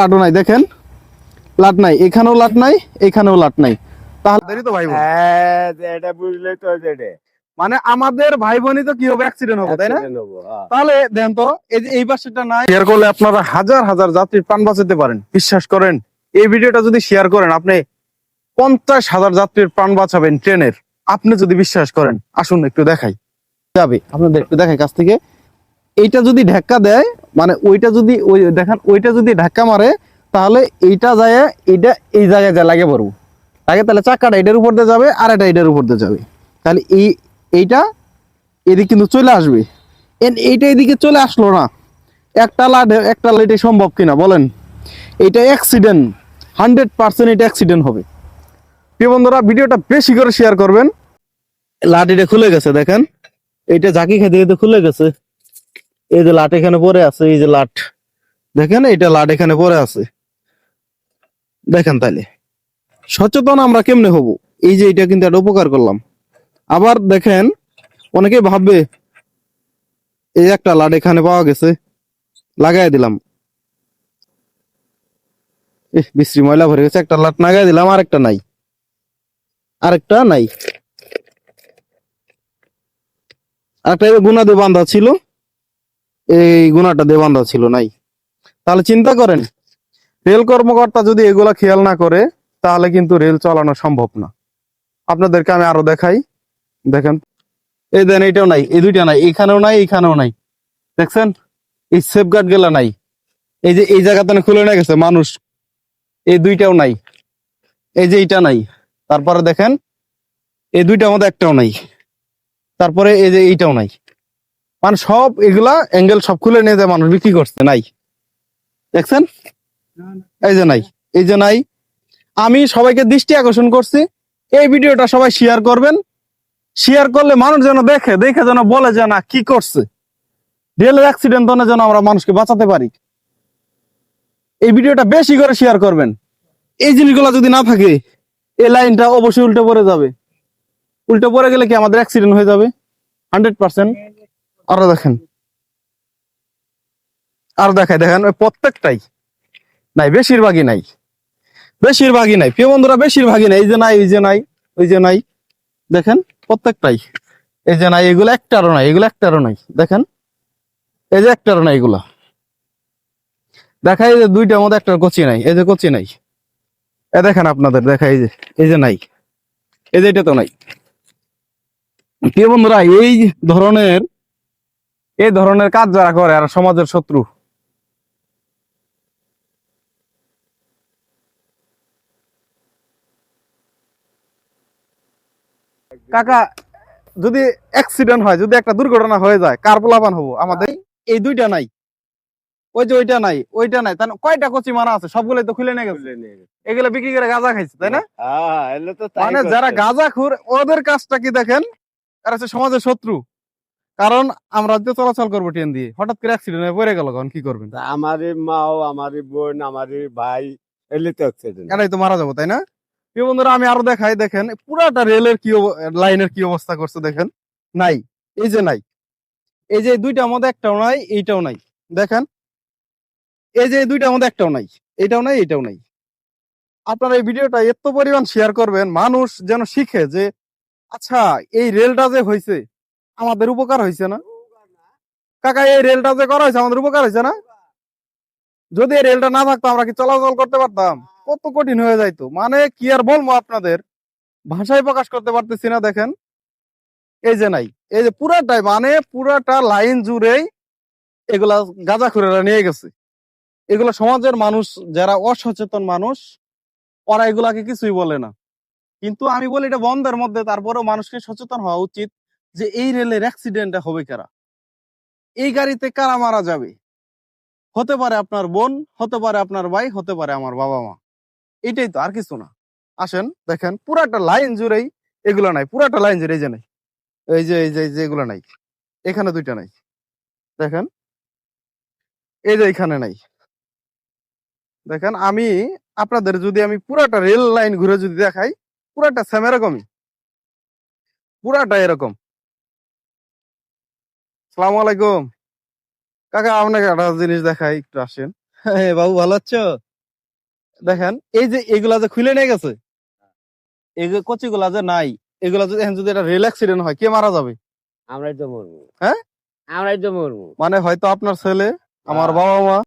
লাটও নাই দেখেন। লাট নাই এখানেও লাট নাই এখানেও লাট নাই। তাহলে তো ভাই হ্যাঁ এটা বুঝলে তো যেটা মানে আমাদের ভাই বোনই তো কি হবে? অ্যাক্সিডেন্ট হবে তাই না? তাহলে দেন তো এই যে এই পাশেটা নাই। শেয়ার করলে আপনারা হাজার হাজার যাত্রীর প্রাণ বাঁচাতে পারেন। বিশ্বাস করেন এই ভিডিওটা যদি শেয়ার করেন আপনি পঞ্চাশ হাজার যাত্রীর প্রাণ বাঁচাবেন ট্রেনের। আপনি যদি বিশ্বাস করেন আসুন একটু দেখাই। যাবে আপনাদের একটু দেখাই কাছ থেকে। এইটা যদি ধাক্কা দেয় মানে ওইটা যদি ওই দেখেন, ওইটা যদি ধাক্কা মারে, তাহলে এইটা যায়, এইটা এই জায়গায় যা লাগে পড়ব লাগে তাহলে চাকাটা এটার উপর দিয়ে যাবে, আর এটা এটার উপর দিয়ে যাবে। তাহলে এই, এইটা এদিকে কিন্তু চলে আসবে। এন- এইটা এদিকে চলে আসলো না। একটা লাট একটা লাইটে সম্ভব কিনা বলেন? এটা অ্যাক্সিডেন্ট হান্ড্রেড পার্সেন্ট এটা অ্যাক্সিডেন্ট হবে। প্রিয় বন্ধুরা, ভিডিওটা বেশি করে শেয়ার করবেন। লাট এটা খুলে গেছে, দেখেন। এইটা ঝাঁকি খেতে খেতে খুলে গেছে। এই যে লাট এখানে পরে আছে, এই যে লাট। দেখেন এটা লাট এখানে পরে আছে। দেখেন তাইলে। সচেতন আমরা কেমনে হব? এই যে এটা কিন্তু একটা উপকার করলাম। আবার দেখেন, অনেকে ভাববে, এই একটা লাট এখানে পাওয়া গেছে, লাগাই দিলাম। বিশ্রী ময়লা ভরে গেছে, একটা লাট লাগাই দিলাম, আরেকটা নাই। আরেকটা নাই। আরেকটা এই গুণা দিয়ে বান্ধা ছিল এই গুণাটা দিয়ে বান্ধা ছিল নাই। তাহলে চিন্তা করেন, রেল কর্মকর্তা যদি এগুলা খেয়াল না করে, তাহলে কিন্তু রেল চালানো সম্ভব না। আপনাদেরকে আমি আরও দেখাই। দেখেন, এই দেন এইটাও নাই, এই দুইটা নাই এখানেও নাই এখানেও নাই। দেখছেন? এই সেফগার্ড গেলা নাই। এই যে এই জায়গাতে খুলে নিয়ে গেছে, মানুষ। এই দুইটাও নাই। এই যে এইটা নাই। তারপরে দেখেন, এই দুইটার মধ্যে একটাও নাই। তারপরে এই যে এইটাও নাই। মানে সব এগুলা অ্যাঙ্গেল সব খুলে নিয়ে যায়, মানুষ বিক্রি করছে, নাই। দেখছেন? এই যে নাই, এই যে নাই। আমি সবাইকে দৃষ্টি আকর্ষণ করছি, এই ভিডিওটা সবাই শেয়ার করবেন। শেয়ার করলে মানুষ যেন দেখে দেখে যেন বলে যে না, কি করছে। রেলের অ্যাক্সিডেন্ট হলে যেন আমরা মানুষকে বাঁচাতে পারি। এই ভিডিওটা বেশি করে শেয়ার করবেন। এই জিনিসগুলো যদি না থাকে, এই লাইনটা অবশ্যই উল্টে পড়ে যাবে। উল্টে পড়ে গেলে কি আমাদের অ্যাক্সিডেন্ট হয়ে যাবে? হান্ড্রেড পার্সেন্ট আরও দেখেন। আর দেখাই, দেখেন প্রত্যেকটাই। নাই, বেশিরভাগই নাই। বেশিরভাগই নাই। প্রিয় বন্ধুরা, বেশিরভাগই নাই। এই যে নাই, এই যে নাই, ওই যে নাই। দেখেন, প্রত্যেকটাই। এই যে নাই, এগুলো একটারও নাই, এগুলো একটারও নাই। দেখেন, এই যে একটারও নাই এগুলা। দেখা এই যে দুইটার মধ্যে একটা কচি নাই, এই যে কচি নাই। এ দেখেন আপনাদের দেখা এই যে এই যে নাই। এই যে এটা তো নাই। প্রিয় বন্ধুরা, এই ধরনের এই ধরনের কাজ যারা করে আর সমাজের শত্রু। কাকা যদি অ্যাক্সিডেন্ট হয় যদি একটা দুর্ঘটনা হয়ে যায় কার পোলাপান হব? আমাদের এই দুইটা নাই। ওই যে ওইটা নাই ওইটা নাই। তাহলে কয়টা কচি মারা আছে? সবগুলোই তো খুলে নিয়ে গেছে। এগুলো বিক্রি করে গাঁজা খাইছে তাই না? হ্যাঁ মানে যারা গাঁজা খুর ওদের কাজটা কি দেখেন? এরা হচ্ছে সমাজের শত্রু। কারণ আমরা যে চলাচল করব ট্রেন দিয়ে। হঠাৎ করে অ্যাক্সিডেন্ট হয়ে পড়ে গেল তখন কি করবেন? আমার মাও আমার বোন আমার ভাই এলে তো অ্যাক্সিডেন্ট এরাই তো মারা যাব তাই না? প্রিয় বন্ধুরা আমি আরও দেখাই দেখেন পুরাটা রেলের কি লাইনের কি অবস্থা করছে দেখেন। নাই এই যে নাই। এই যে এই দুইটার মধ্যে একটাও নাই এইটাও নাই। দেখেন এই যে দুইটার মধ্যে একটাও নাই এইটাও নাই এইটাও নাই। আপনারা এই ভিডিওটা এত পরিমাণ শেয়ার করবেন মানুষ যেন শিখে যে আচ্ছা এই রেলটা যে হয়েছে আমাদের উপকার হয়েছে না। কাকা, এই রেলটা যে করা হয়েছে আমাদের উপকার হয়েছে না? যদি এই রেলটা না থাকতো, আমরা কি চলাচল করতে পারতাম? কত কঠিন হয়ে যাইতো। মানে কি আর বলব আপনাদের? ভাষায় প্রকাশ করতে পারতেছি না, দেখেন। এই যে নাই, এই যে পুরাটাই মানে পুরাটা লাইন জুড়েই এগুলা গাঁজা খুরেরা নিয়ে গেছে। এগুলো সমাজের মানুষ, যারা অসচেতন মানুষ, ওরা এগুলাকে কিছুই বলে না। কিন্তু আমি বলি এটা বন্ধের মধ্যে, তারপরেও মানুষকে সচেতন হওয়া উচিত। যে এই রেলের অ্যাক্সিডেন্টটা হবে কারা? এই গাড়িতে কারা মারা যাবে? হতে পারে আপনার বোন, হতে পারে আপনার ভাই, হতে পারে আমার বাবা মা। এটাই তো, আর কিছু না। আসেন, দেখেন, পুরাটা লাইন জুড়েই এগুলো নাই, পুরাটা লাইন জুড়ে এই যে নাই। এই যে এই যে এই যে, এগুলো নাই। এখানে দুইটা নাই। দেখেন, এই যে এখানে নাই। দেখেন, আমি আপনাদের যদি আমি পুরাটা রেল লাইন ঘুরে যদি দেখাই, পুরাটা সেম এরকমই। পুরাটা এরকম। সালাম আলাইকুম। কাকা আপনাকে একটা জিনিস দেখাই একটু আসেন। বাবু ভালো আছো? দেখেন এই যে এগুলা যে খুলে নিয়ে গেছে এই যে কচিগুলা যে নাই এগুলা যদি এখন যদি এটা রেল অ্যাক্সিডেন্ট হয় কে মারা যাবে? আমরাই তো মরবো। হ্যাঁ? আমরাই তো মরবো। মানে হয়তো আপনার ছেলে আমার হ্যাঁ। বাবা মা